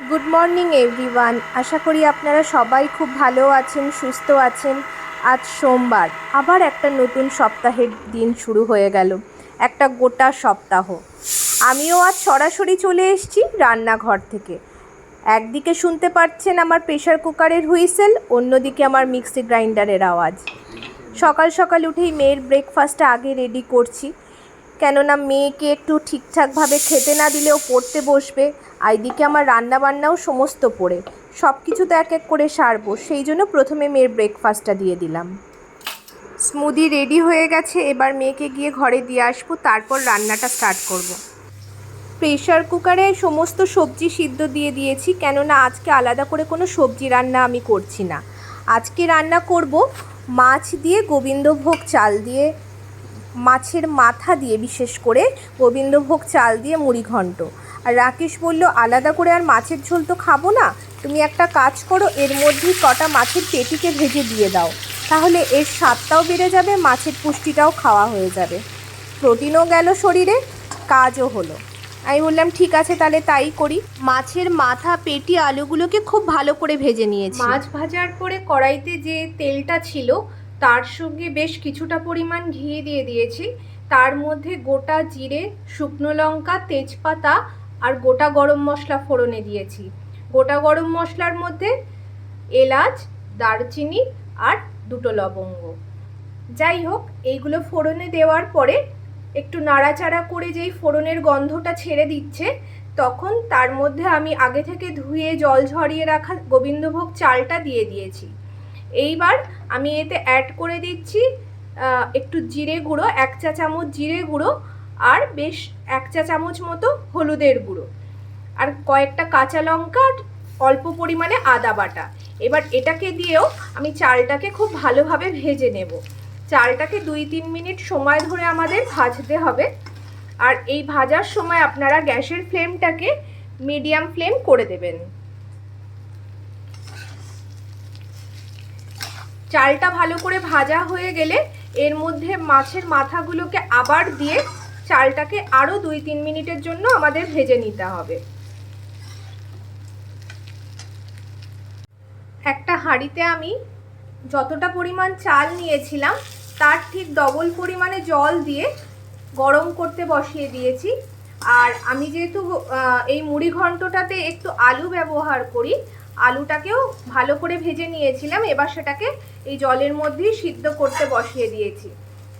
Good morning everyone আশা করি আপনারা সবাই খুব ভালো আছেন, সুস্থ আছেন। আজ সোমবার। আবার একটা নতুন সপ্তাহের দিন শুরু হয়ে গেল। একটা গোটা সপ্তাহ। আমিও আজ সরাসরি চলে এসেছি রান্নাঘর থেকে। একদিকে শুনতে পাচ্ছেন আমার প্রেশার কুকারের হুইসেল, অন্যদিকে আমার মিক্সি গ্রাইন্ডারের আওয়াজ। সকাল সকাল উঠেই মেয়ের ব্রেকফাস্টটা আগে রেডি করছি। কেননা মেয়েকে একটু ঠিকঠাকভাবে খেতে না দিলেও পড়তে বসবে, আর এদিকে আমার রান্নাবান্নাও সমস্ত পড়ে। সব কিছু তো এক এক করে সারবো, সেই জন্য প্রথমে মেয়ের ব্রেকফাস্টটা দিয়ে দিলাম। স্মুদি রেডি হয়ে গেছে, এবার মেয়েকে গিয়ে ঘরে দিয়ে আসব, তারপর রান্নাটা স্টার্ট করব। প্রেশার কুকারে সমস্ত সবজি সিদ্ধ দিয়ে দিয়েছি, কেননা আজকে আলাদা করে কোনো সবজি রান্না আমি করছি না। আজকে রান্না করব মাছ দিয়ে গোবিন্দভোগ চাল দিয়ে মাছের মাথা দিয়ে বিশেষ করে গোবিন্দভোগ চাল দিয়ে মুড়ি ঘন্ট। আর রাকেশ বলল, আলাদা করে আর মাছের ঝোল তো খাব না। তুমি একটা কাজ করো, এর মধ্যেই কটা মাছের পেটিকে ভেজে দিয়ে দাও। তাহলে এর স্বাদটাও বেড়ে যাবে, মাছের পুষ্টিটাও খাওয়া হয়ে যাবে। প্রোটিনও গেল শরীরে, কাজও হলো। আমি বললাম, ঠিক আছে, তাহলে তাই করি। মাছের মাথা, পেটি, আলুগুলোকে খুব ভালো করে ভেজে নিয়েছি। মাছ ভাজার পরে কড়াইতে যে তেলটা ছিল তার সঙ্গে বেশ কিছুটা পরিমাণ ঘি দিয়ে দিয়েছি। তার মধ্যে গোটা জিরে, শুকনো লঙ্কা, তেজপাতা আর গোটা গরম মশলা ফোড়নে দিয়েছি। গোটা গরম মশলার মধ্যে এলাচ, দারচিনি আর দুটো লবঙ্গ। যাই হোক, এইগুলো ফোড়নে দেওয়ার পরে একটু নাড়াচাড়া করে যেই ফোড়নের গন্ধটা ছেড়ে দিচ্ছে, তখন তার মধ্যে আমি আগে থেকে ধুয়ে জল ঝরিয়ে রাখা গোবিন্দভোগ চালটা দিয়ে দিয়েছি। এইবার আমি এতে অ্যাড করে দিচ্ছি একটু জিরে গুঁড়ো, এক চা চামচ জিরে গুঁড়ো আর বেশ এক চা চামচ মতো হলুদের গুঁড়ো। আর কয়েকটা কাঁচা লঙ্কা অল্প পরিমাণে আদা বাটা। এবার এটাকে দিয়েও আমি চালটাকে খুব ভালোভাবে ভেজে নেব। চালটাকে দুই তিন মিনিট সময় ধরে আমাদের ভাজতে হবে। আর এই ভাজার সময় আপনারা গ্যাসের ফ্লেমটাকে মিডিয়াম ফ্লেম করে দেবেন। চালটা ভালো করে ভাজা হয়ে গেলে এর মধ্যে মাছের মাথাগুলোকে আবার দিয়ে চালটাকে আরও দুই তিন মিনিটের জন্য আমাদের ভেজে নিতে হবে। একটা হাঁড়িতে আমি যতটা পরিমাণ চাল নিয়েছিলাম, তার ঠিক ডবল পরিমাণে জল দিয়ে গরম করতে বসিয়ে দিয়েছি। আর আমি যেহেতু এই মুড়ি ঘন্টটাতে একটু আলু ব্যবহার করি আলুটাকেও ভালো করে ভেজে নিয়েছিলাম, এবার সেটাকে এই জলের মধ্যেই সিদ্ধ করতে বসিয়ে দিয়েছি।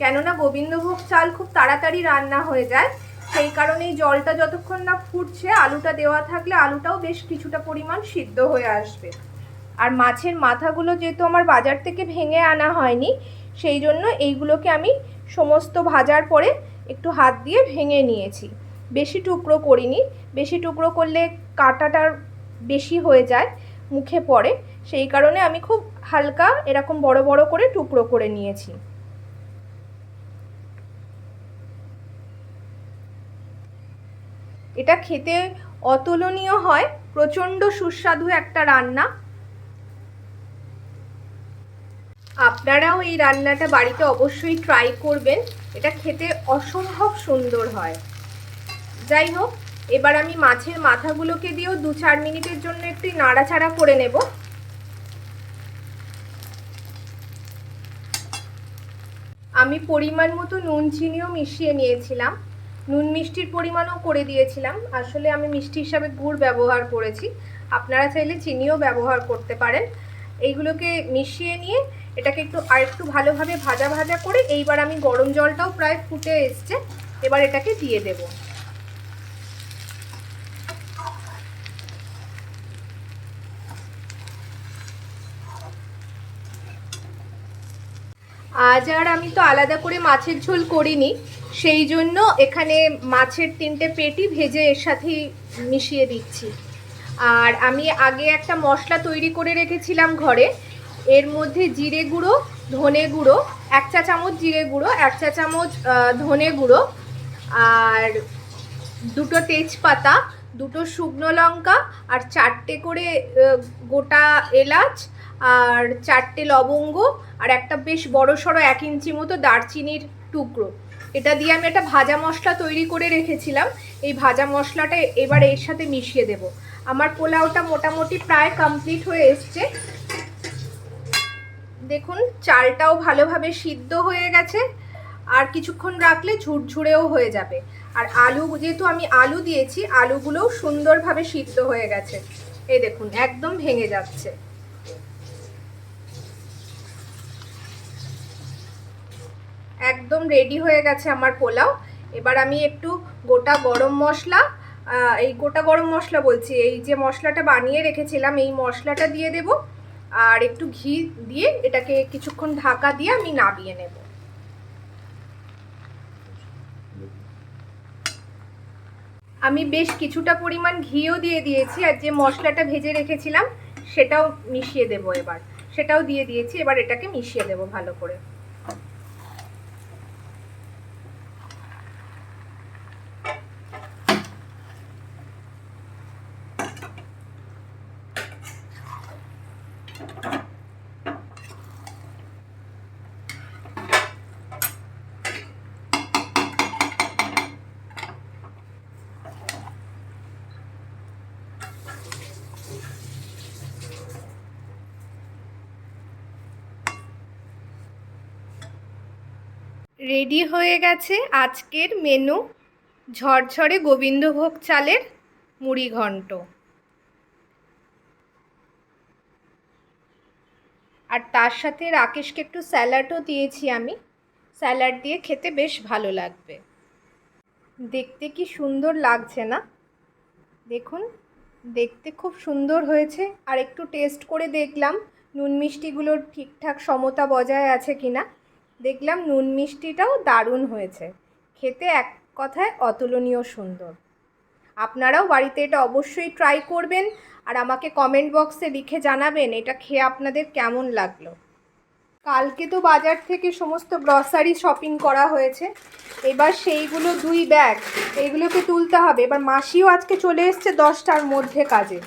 কেননা গোবিন্দভোগ চাল খুব তাড়াতাড়ি রান্না হয়ে যায়, সেই কারণে জলটা যতক্ষণ না ফুটছে, আলুটা দেওয়া থাকলে আলুটাও বেশ কিছুটা পরিমাণ সিদ্ধ হয়ে আসবে। আর মাছের মাথাগুলো যেহেতু আমার বাজার থেকে ভেঙে আনা হয়নি, সেই জন্য এইগুলোকে আমি সমস্ত ভাজার পরে একটু হাত দিয়ে ভেঙে নিয়েছি। বেশি টুকরো করিনি, বেশি টুকরো করলে কাঁটাটার বেশি হয়ে যায় মুখে পড়ে, সেই কারণে আমি খুব হালকা এরকম বড় বড় করে টুকরো করে নিয়েছি। এটা খেতে অতুলনীয় হয়, প্রচণ্ড সুস্বাদু একটা রান্না। আপনারাও এই রান্নাটা বাড়িতে অবশ্যই ট্রাই করবেন, এটা খেতে অসম্ভব সুন্দর হয়। যাই হোক এবার আমি মাছের মাথাগুলোকে দিয়েও দু চার মিনিটের জন্য একটু নাড়াচাড়া করে নেব। আমি পরিমাণ মতো নুন চিনিও মিশিয়ে নিয়েছিলাম। নুন মিষ্টির পরিমাণও করে দিয়েছিলাম। আসলে আমি মিষ্টি হিসাবে গুড় ব্যবহার করেছি। আপনারা চাইলে চিনিও ব্যবহার করতে পারেন। এইগুলোকে মিশিয়ে নিয়ে এটাকে একটু আর একটু ভালোভাবে ভাজা ভাজা করে এইবার আমি গরম জলটাও প্রায় ফুটে এসছে। এবার এটাকে দিয়ে দেব। আজ আর আমি তো আলাদা করে মাছের ঝোল করিনি, সেই জন্য এখানে মাছের তিনটে পেটি ভেজে এর সাথেই মিশিয়ে দিচ্ছি। আর আমি আগে একটা মশলা তৈরি করে রেখেছিলাম ঘরে, এর মধ্যে জিরে গুঁড়ো, ধনে গুঁড়ো, এক চা চামচ জিরে গুঁড়ো, এক চা চামচ ধনে গুঁড়ো, আর দুটো তেজপাতা, দুটো শুকনো লঙ্কা, আর চারটে করে গোটা এলাচ আর চারটে লবঙ্গ আর একটা বেশ বড় সড়ো এক ইঞ্চি মতো দারচিনির টুকরো। এটা দিয়ে আমি একটা ভাজা মশলা তৈরি করে রেখেছিলাম। এই ভাজা মশলাটা এবার এর সাথে মিশিয়ে দেব। আমার পোলাওটা মোটামুটি প্রায় কমপ্লিট হয়ে এসছে। দেখুন, চালটাও ভালোভাবে সিদ্ধ হয়ে গেছে। আর কিছুক্ষণ রাখলে ঝুরঝুরেও হয়ে যাবে। আর আলু, যেহেতু আমি আলু দিয়েছি, আলুগুলোও সুন্দরভাবে সিদ্ধ হয়ে গেছে। এই দেখুন, একদম ভেঙে যাচ্ছে। একদম রেডি হয়ে গেছে আমার পোলাও। এবার আমি একটু গোটা গরম মশলা এই গোটা গরম মশলা বলছি, এই যে মশলাটা বানিয়ে রেখেছিলাম, এই মশলাটা দিয়ে দেব। আর একটু ঘি দিয়ে এটাকে কিছুক্ষণ ঢাকা দিয়ে আমি নাবিয়ে নেব। আমি বেশ কিছুটা পরিমাণ ঘিও দিয়ে দিয়েছি, আর যে মশলাটা ভেজে রেখেছিলাম, সেটাও মিশিয়ে দেব এবার। সেটাও দিয়ে দিয়েছি, এবার এটাকে মিশিয়ে দেব ভালো করে। রেডি হয়ে গেছে আজকের মেনু ঝরঝরে গোবিন্দভোগ চালের মুড়ি ঘন্ট আর তার সাথে রাকেশকে একটু স্যালাডও দিয়েছি আমি। স্যালাড দিয়ে খেতে বেশ ভালো লাগবে। দেখতে কি সুন্দর লাগছে না? দেখুন, দেখতে খুব সুন্দর হয়েছে। আর একটু টেস্ট করে দেখলাম নুন মিষ্টিগুলোর ঠিকঠাক সমতা বজায় আছে কিনা। দেখলাম নুন মিষ্টিটাও দারুণ হয়েছে। খেতে এক কথায় অতুলনীয় সুন্দর। আপনারাও বাড়িতে এটা অবশ্যই ট্রাই করবেন আর আমাকে কমেন্ট বক্সে লিখে জানাবেন এটা খেয়ে আপনাদের কেমন লাগল। কালকে তো বাজার থেকে সমস্ত গ্রসারি শপিং করা হয়েছে। এবার সেইগুলো দুই ব্যাগ এইগুলোকে তুলতে হবে। এবার মাসিও আজকে চলে এসছে দশটার মধ্যে কাজে।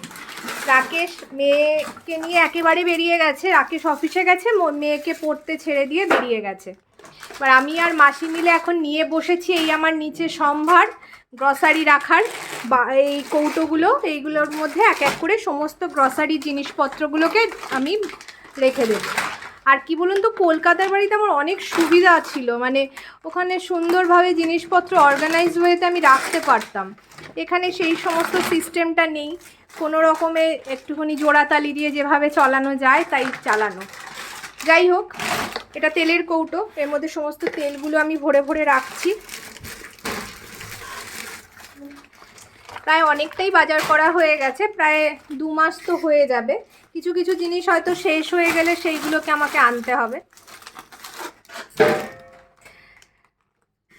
রাকেশ মেয়েকে নিয়ে একেবারে বেরিয়ে গেছে, রাকেশ অফিসে গেছে মেয়েকে পড়তে ছেড়ে দিয়ে বেরিয়ে গেছে। এবার আমি আর মাসি মিলে এখন নিয়ে বসেছি এই আমার নিচে সম্ভার। গ্রসারি রাখার বা এই কৌটোগুলো, এইগুলোর মধ্যে এক এক করে সমস্ত গ্রসারি জিনিসপত্রগুলোকে আমি রেখে দেবো। আর কি বলুন তো, কলকাতার বাড়িতে আমার অনেক সুবিধা ছিল। মানে ওখানে সুন্দরভাবে জিনিসপত্র অর্গানাইজ হয়েতে আমি রাখতে পারতাম। এখানে সেই সমস্ত সিস্টেমটা নেই। কোনো রকমে একটুখানি জোড়াতালি দিয়ে যেভাবে চালানো যায়, তাই চালানো। যাই হোক, এটা তেলের কৌটো। এর মধ্যে সমস্ত তেলগুলো আমি ভরে ভরে রাখছি। প্রায় অনেকটাই বাজার করা হয়ে গেছে, প্রায় দু মাস তো হয়ে যাবে। কিছু কিছু জিনিস হয়তো শেষ হয়ে গেলে সেইগুলোকে আমাকে আনতে হবে।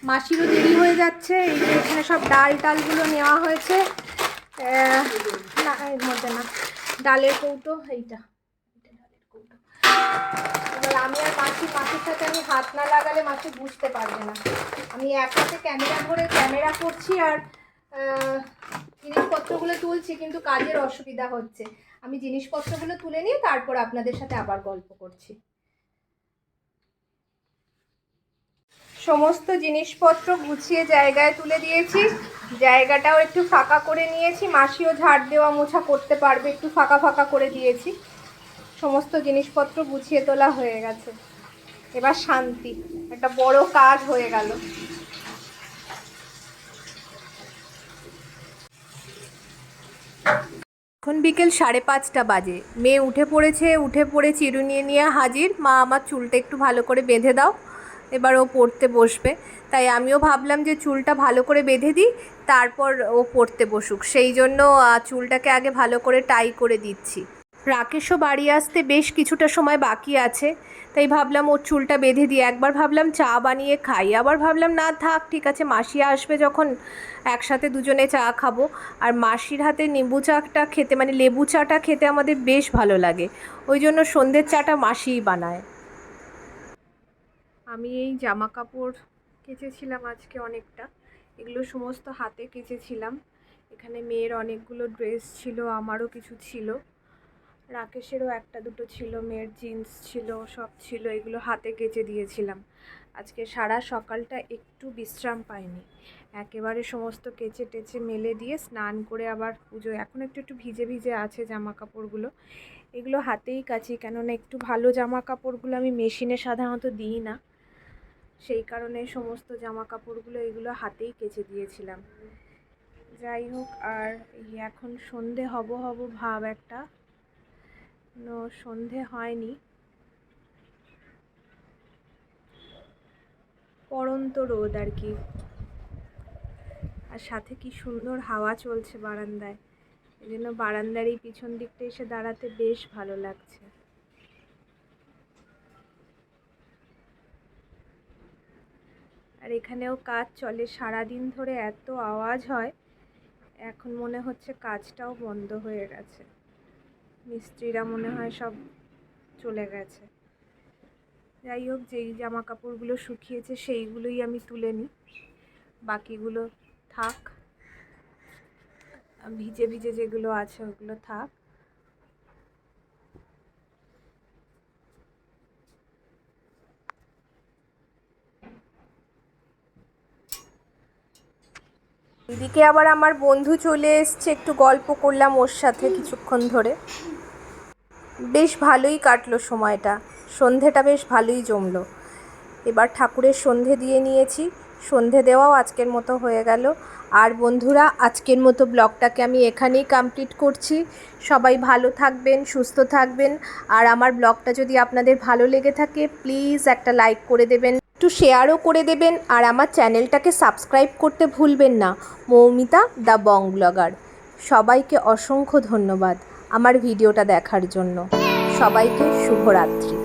মাসিরও দেরি হয়ে যাচ্ছে, এই যে এখানে সব ডাল টালগুলো নেওয়া হয়েছে। না না, ডালের কৌটো, এইটা। এবার আমি আর মাসি, মাসির সাথে আমি হাত না লাগালে মাসি বুঝতে পারবে না। আমি এক হাতে ক্যামেরা ধরে ক্যামেরা করছি আর জিনিসপত্রগুলো তুলছি, কিন্তু কাজের অসুবিধা হচ্ছে। আমি জিনিসপত্রগুলো তুলে নিয়ে তারপর আপনাদের সাথে আবার গল্প করছি। সমস্ত জিনিসপত্র গুছিয়ে জায়গায় তুলে দিয়েছি। জায়গাটাও একটু ফাঁকা করে নিয়েছি। মাসিও ঝাড় দেওয়া মোছা করতে পারবে, একটু ফাঁকা ফাঁকা করে দিয়েছি। সমস্ত জিনিসপত্র গুছিয়ে তোলা হয়ে গেছে। এবার শান্তি, একটা বড় কাজ হয়ে গেল। এখন বিকেল সাড়ে পাঁচটা বাজে। মেয়ে উঠে পড়েছে, উঠে পড়ে চিরু নিয়ে নিয়ে হাজির। মা, আমার চুলটা একটু ভালো করে বেঁধে দাও। এবার ও পড়তে বসবে। তাই আমিও ভাবলাম যে চুলটা ভালো করে বেঁধে দিই, তারপর ও পড়তে বসুক। সেই জন্য চুলটাকে আগে ভালো করে টাই করে দিচ্ছি। রাকেশও বাড়ি আসতে বেশ কিছুটা সময় বাকি আছে। তাই ভাবলাম ওর চুলটা বেঁধে দিয়ে একবার ভাবলাম চা বানিয়ে খাই। আবার ভাবলাম, না থাক, ঠিক আছে, মাসি আসবে যখন একসাথে দুজনে চা খাব। আর মাসির হাতে নিম্বু চাটা খেতে মানে লেবু চাটা খেতে আমাদের বেশ ভালো লাগে। ওই জন্য সন্ধ্যের চাটা মাসিই বানায়। আমি এই জামা কাপড় কেচেছিলাম আজকে অনেকটা। এগুলো সমস্ত হাতে কেচেছিলাম। এখানে মেয়ের অনেকগুলো ড্রেস ছিল, আমারও কিছু ছিল। রাকেশেরও একটা দুটো ছিল, মেয়ের জিন্স ছিল, সব ছিল, এগুলো হাতে কেচে দিয়েছিলাম। আজকে সারা সকালটা একটু বিশ্রাম পাইনি। একেবারে সমস্ত কেচে টেচে মেলে দিয়ে স্নান করে আবার পুজো। এখন একটু একটু ভিজে ভিজে আছে জামা কাপড়গুলো এগুলো হাতেই কাছি কেননা একটু ভালো জামা কাপড়গুলো আমি মেশিনে সাধারণত দিই না। সেই কারণে সমস্ত জামা কাপড়গুলো এগুলো হাতেই কেচে দিয়েছিলাম। যাই হোক, আর এখন সন্ধে হব হব ভাব একটা। সন্ধে হয়নি। পড়ন্ত রোদ আর কি। আর সাথে কি সুন্দর হাওয়া চলছে বারান্দায়। এই জন্য বারান্দার এই পিছন দিকটা এসে দাঁড়াতে বেশ ভালো লাগছে। আর এখানেও কাজ চলে। সারাদিন ধরে এত আওয়াজ হয়, এখন মনে হচ্ছে কাজটাও বন্ধ হয়ে গেছে। মিস্ত্রিরা মনে হয় সব চলে গেছে। যাই হোক, যেই জামা কাপড়গুলো শুকিয়েছে সেইগুলোই আমি তুলে নিই। বাকিগুলো থাক। ভিজে ভিজে যেগুলো আছে ওগুলো থাক। এদিকে আবার আমার বন্ধু চলে এসছে, একটু গল্প করলাম ওর সাথে কিছুক্ষণ ধরে। বেশ ভালোই কাটলো সময়টা। সন্ধেটা বেশ ভালোই জমলো। এবার ঠাকুরের সন্ধে দিয়ে নিয়েছি। সন্ধে দেওয়াও আজকের মতো হয়ে গেল। আর বন্ধুরা, আজকের মতো ব্লগটাকে আমি এখানেই কমপ্লিট করছি। সবাই ভালো থাকবেন, সুস্থ থাকবেন। আর আমার ব্লগটা যদি আপনাদের ভালো লেগে থাকে প্লিজ একটা লাইক করে দেবেন। একটু শেয়ারও করে দেবেন। আর আমার চ্যানেলটাকে সাবস্ক্রাইব করতে ভুলবেন না। মৌমিতা দ্য বং ব্লগার সবাইকে অসংখ্য ধন্যবাদ। আমার ভিডিওটা দেখার জন্য সবাইকে শুভরাত্রি।